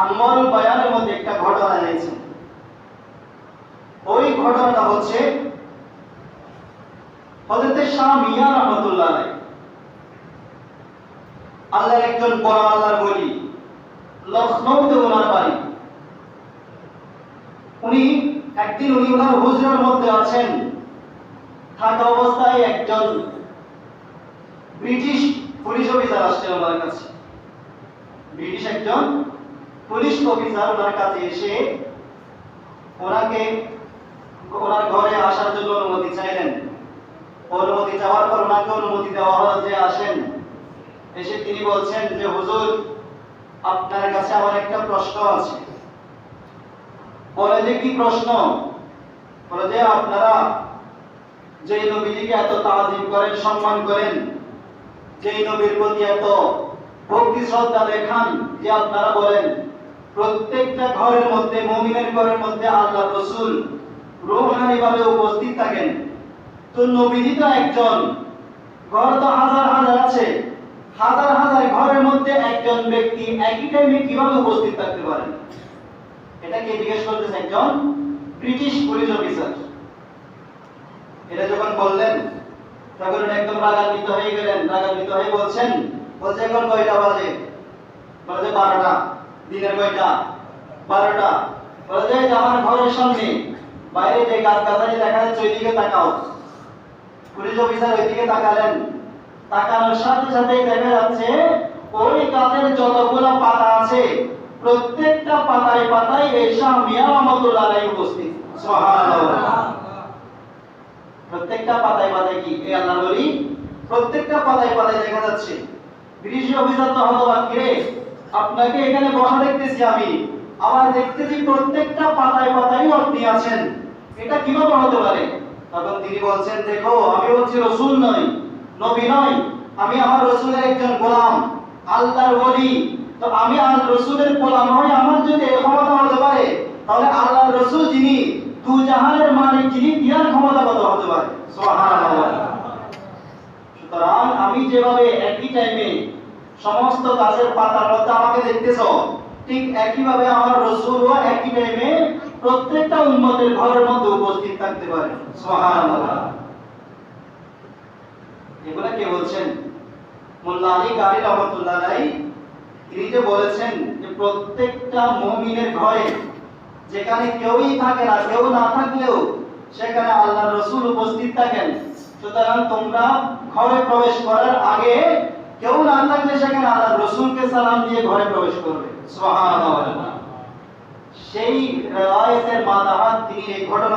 আনোয়ারুল বায়ানের মধ্যে একটা ঘটনা এনেছেন ওই ঘটনাটা হচ্ছে হযরতে শাহ মিয়া রহমাতুল্লাহ আলাইহি। আল্লাহর একজন বড় আল্লাহর বলি লখনৌতে ওনার বাড়ি। উনি একদিন উনি ওনার হুজরার মধ্যে আছেন। থাকা অবস্থায় একজন ব্রিটিশ পুলিশ অফিসার আসছেন ওনার কাছে। ব্রিটিশ একজন পুলিশ অফিসার ওনার কাছে এসে ওনাকে ওনার ঘরে আসার জন্য অনুমতি চাইলেন। অনুমতি চাওয়ার পর ওনাকে অনুমতি দেওয়া হলো যে আসেন। এসে তিনি বলছেন যে, হুজুর, আপনার কাছে আমার একটা প্রশ্ন আছে। বলে যে, কি প্রশ্ন? বলে যে, আপনারা যে নবীজিকে এত তাজিম করেন, সম্মান করেন, যেই নবীর প্রতি এত ভক্তি, শ্রদ্ধা দেখান যে আপনারা বলেন প্রত্যেকটা ঘরের মধ্যে, মুমিনের ঘরের মধ্যে আল্লাহ রসুল রোহানি ভাবে উপস্থিত থাকেন। তো নবীজি তো একজন, ঘর তো হাজার হাজার আছে। হাজার হাজার ঘরের মধ্যে একজন ব্যক্তি একই টাইমে কীভাবে উপস্থিত থাকতে পারেন এটা কে জিজ্ঞেস করতেছে একজন? British police officer. এটা যখন বললেন, তখন একদম রাগান্বিত হয়ে গেলেন। রাগান্বিত হয়ে বলছেন, বলছে এখন কয়টা বাজে? বলছে বারোটা। দিনের কয়টা? বারোটা। বলছে যে আমার ঘরের সামনে বাইরে যে গাছ গাছালি দেখা যাচ্ছে, ওইদিকে তাকাও। পুলিশ অফিসার ওইদিকে তাকালেন। তাকানোর সাথে সাথে দেখা যাচ্ছে, ওই গাছের যতগুলো পাতা আছে, প্রত্যেকটা পাতায় পাতায় এসা মিয়া রহমতুল্লাহ উপস্থিত। প্রত্যেকটা পাতায় পাতায় কি? এই আল্লাহ বলি, প্রত্যেকটা পাতায় পাতায় দেখা যাচ্ছে। ব্রিটিশ অফিসার তো হতবাক আপনাকে এখানে বসা দেখতেছি আমি। আবার দেখতেছি প্রত্যেকটা পাতায় পাতায় আপনি আছেন। এটা কীভাবে হতে পারে? তখন তিনি বলছেন, দেখো, আমি হচ্ছি রসুল নই, নবী নই, আমি আমার রসুলের একজন গোলাম, আল্লাহর ওলি। তো আমি আল রসুলের গোলাম হই আমার যদি ক্ষমতা হতে পারে, তাহলে আল্লাহর রসুল যিনি দু জাহানের মালিক যিনি তিনার ক্ষমতা কত হতে পারে? সুতরাং আমি যেভাবে একই টাইমে সমস্ত গাছের পাতার মধ্যে আমাকে দেখতেছ। ঠিক একইভাবে আমার রসুলও একই টাইমে প্রত্যেকটা উন্মতের ঘরের মধ্যে উপস্থিত থাকতে পারে। এগুলা কে বলছেন? মোল্লা আলী গাড়ি রহমতুল্লাহ আলাই তিনি যে বলেছেন যে প্রত্যেকটা মুমিনের ঘরে যেখানে কেউই থাকে না, কেউ না থাকলেও সেখানে আল্লাহ রসুল উপস্থিত থাকেন। সুতরাং তোমরা ঘরে প্রবেশ করার আগে কেউ না থাকলে সেখানে আল্লাহ রসুলকে সালাম দিয়ে ঘরে প্রবেশ করবে। সুবহানাল্লাহ। সেই রায়াতের মাদাহাত তিনি এই ঘটনা